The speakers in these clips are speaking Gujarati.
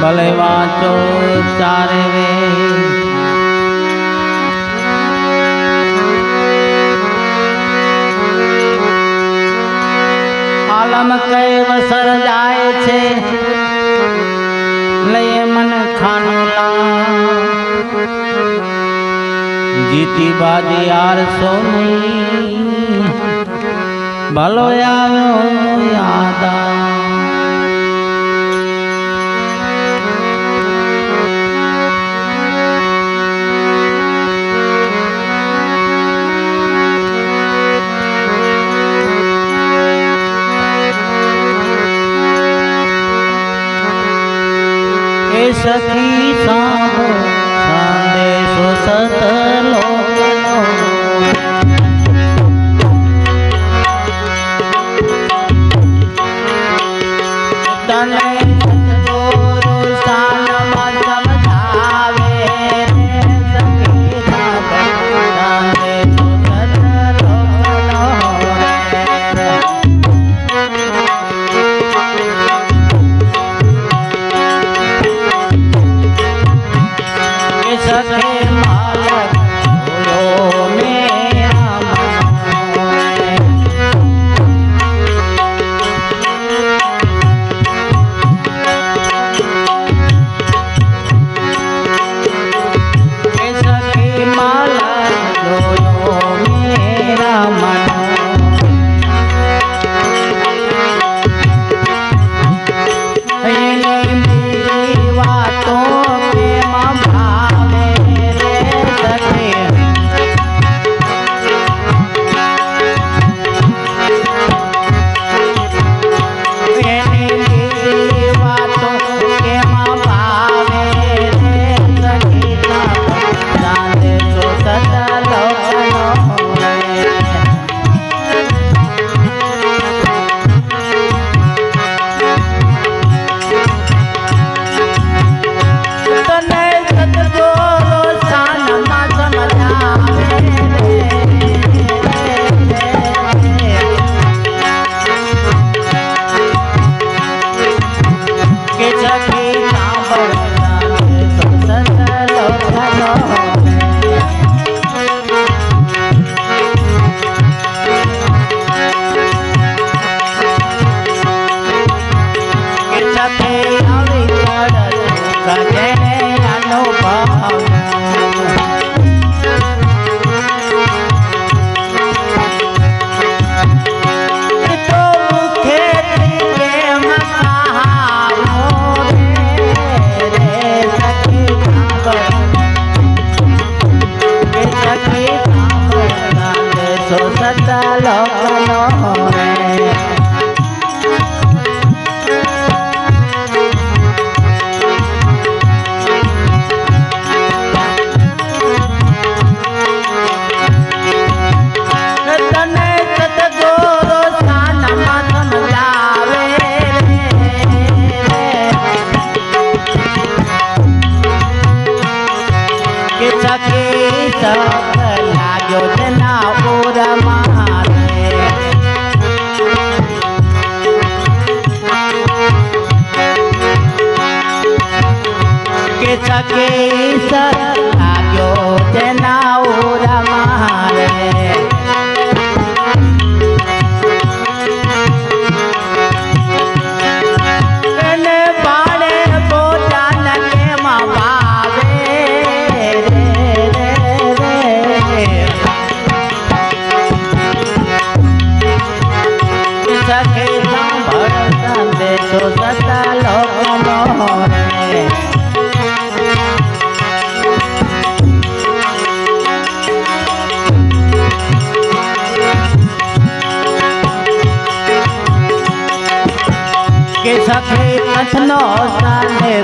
ભલે વાંચો ચારે વે. આલમ કઈ વસર જાય છે? લઈએ મન ખાનું જીતી બાજી આરસો નહીં ભલો આવ્યો યાદા. સખી સાંભો સંદેશો Oh.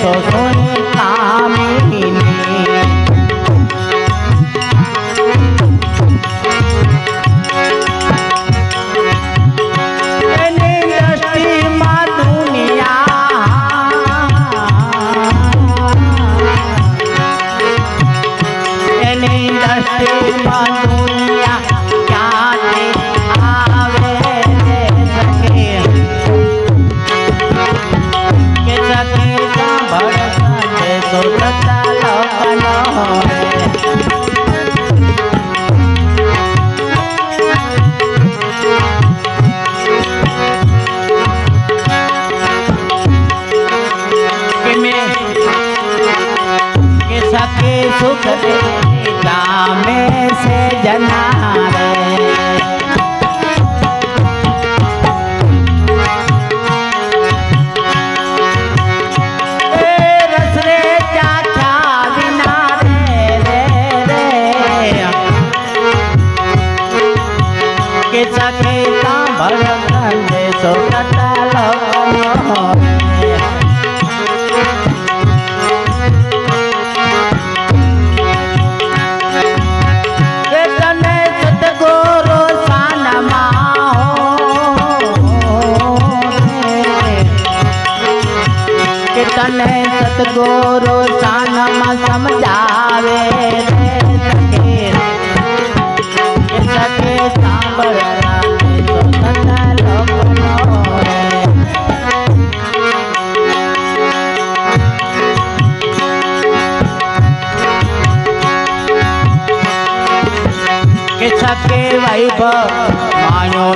Sasa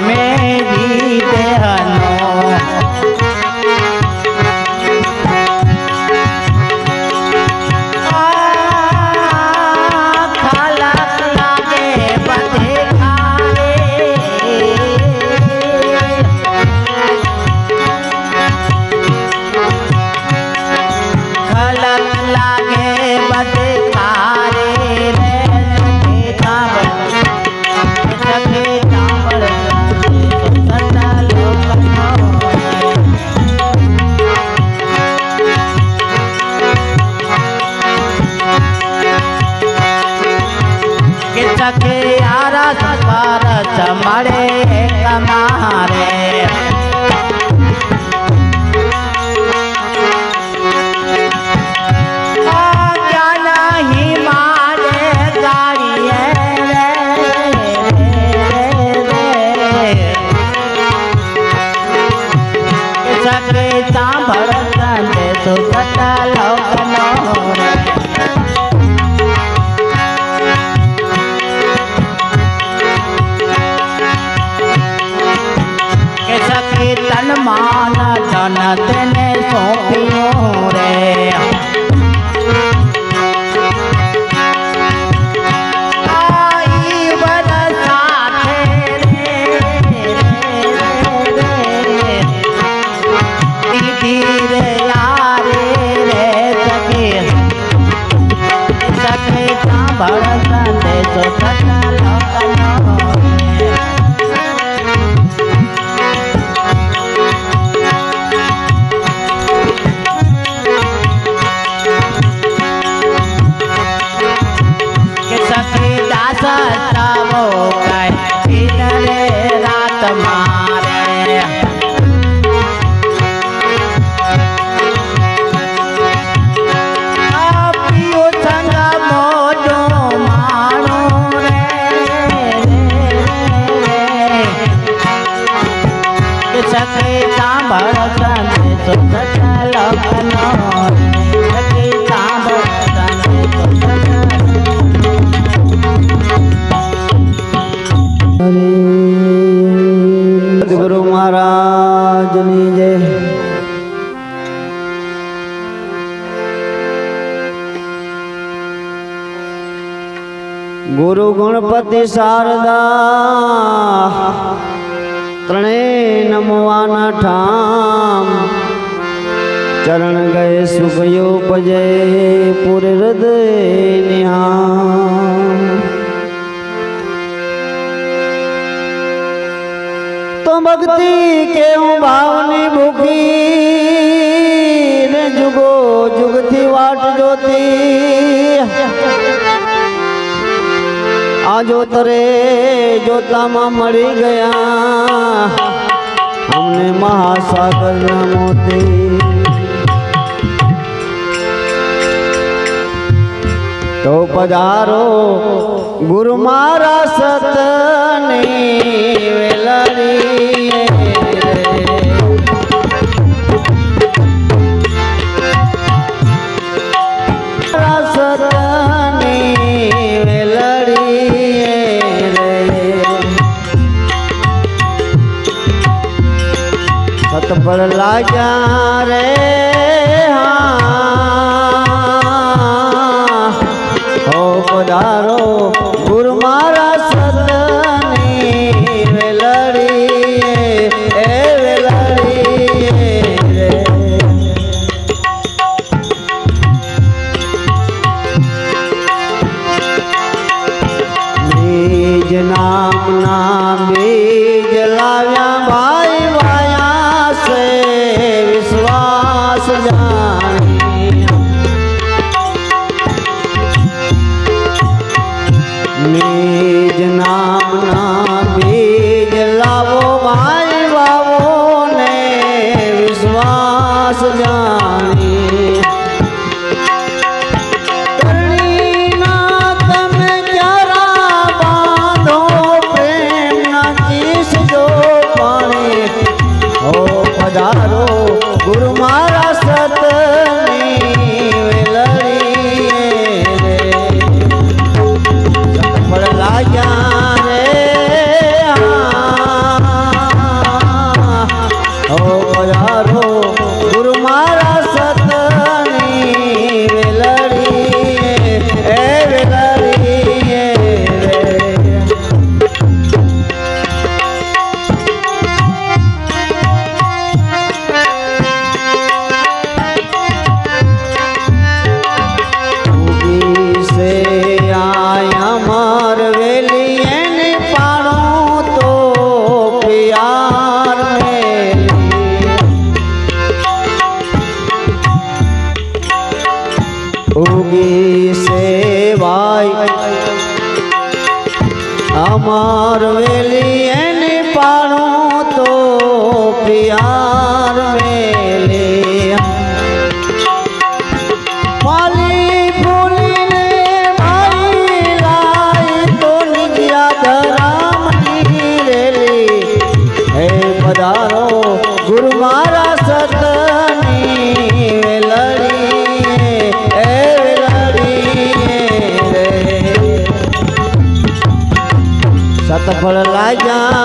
मेरी ಮಾತ್ರ શારદા, ત્રણેય નમવાના ઠામ. ચરણ ગયે સુખયો પજે પૂર હૃદય નિહામ. તો ભક્તિ કે હું ભાવની ભૂખી જોતરે જોતામાં મળી ગયા. અમને મહાસાગરના મોતે. તો પધારો ગુરુ મારા સતની વેલારી સફળ લાગ્યા રે. ભોગી સેવાય અમાર વેલી એની પાણું તો સફળ લાયા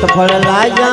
તો ફળ લાયા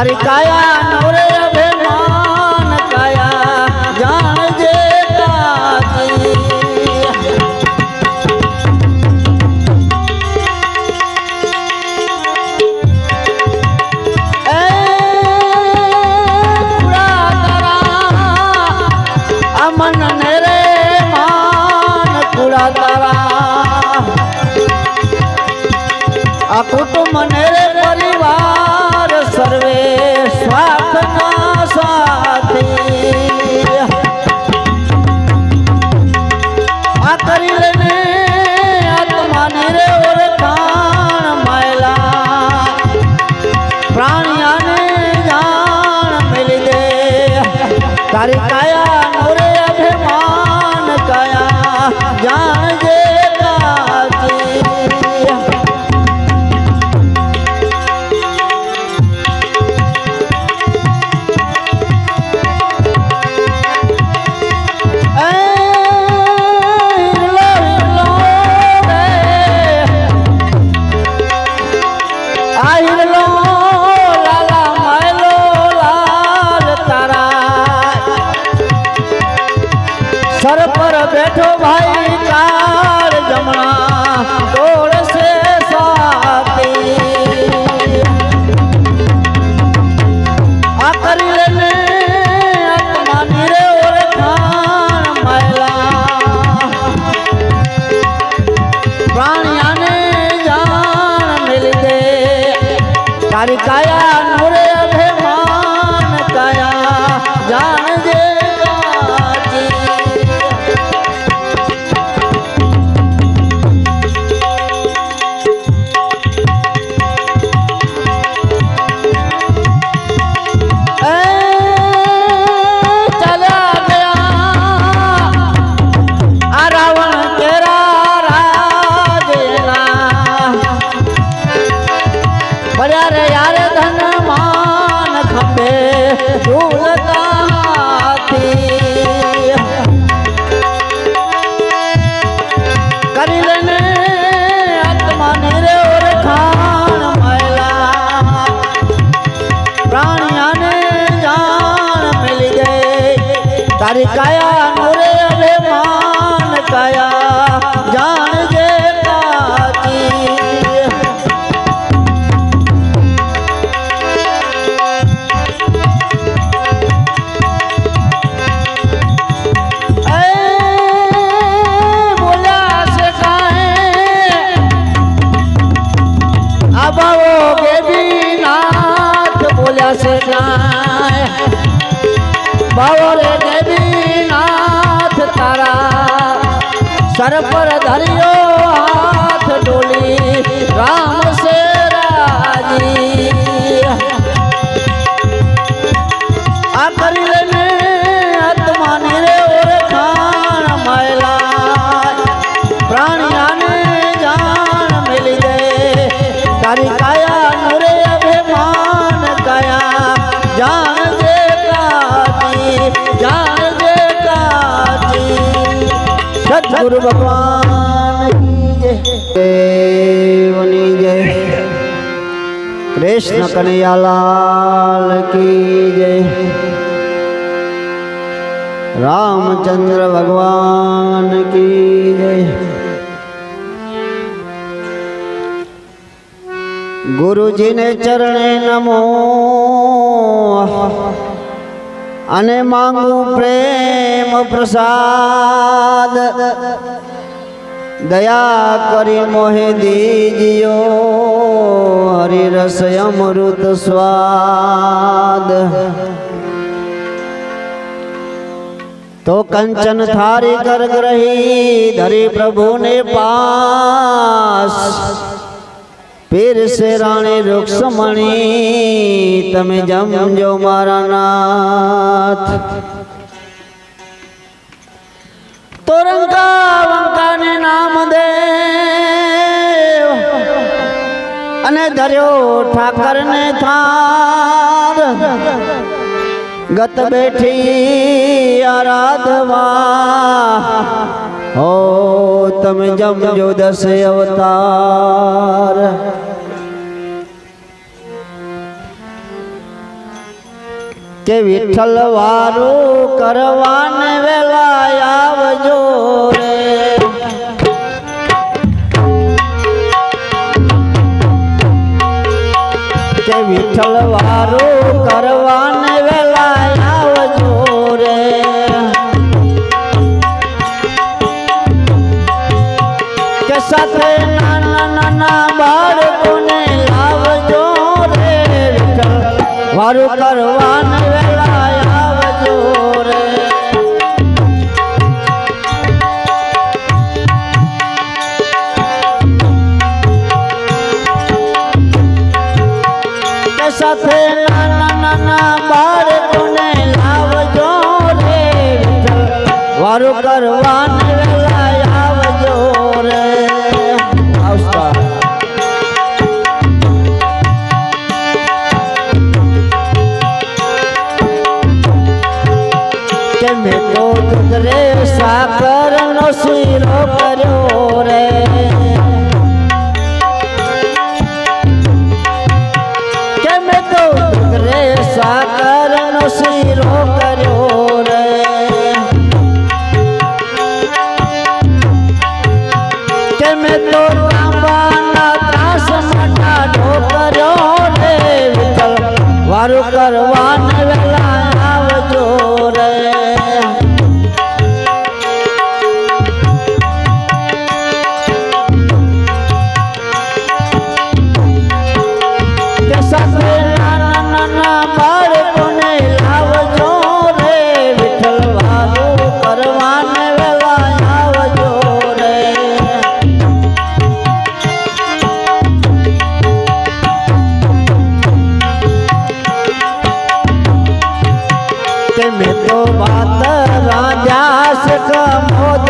আর কায় 来呀！પર ધર્યો. કૃષ્ણ કનૈયાલાલ કી જય. રામચંદ્ર ભગવાન કી જય. ગુરુજીને ચરણે નમો. અને માંગુ પ્રેમ પ્રસાદ. દયા કરી મોહે દીજિયો હરિરસ અમૃત સ્વાદ. તો કંચન થારી કર ગ્રહી ધરી પ્રભુને પાસ. પીર સે રાણી વૃક્ષમણી તમે જમજો મારા નાથ. તોરંકા વંકાને નામ દેવ અને ધર્યો ઠાકરને થાર ગત બેઠી આરાધવા. હો, તમે જમજો દસ અવતાર. કે વિઠ્ઠલ વારું કરવાને વેલા આવજો રે. કે વિઠ્ઠલ વારું કરવાને વેલા આવજો રે. કે સાથે નાના નાના બાળકોને લાવજો રે વિઠ્ઠલ. વારું કરવા કે મેં તો વાત રાજા કમોદ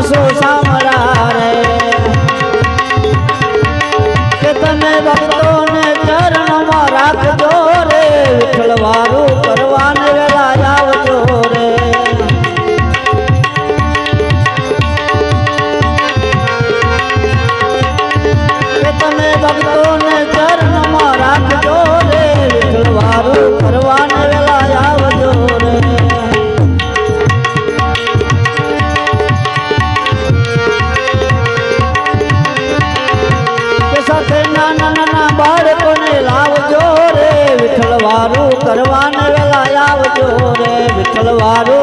શામ સો વિઠ્ઠલ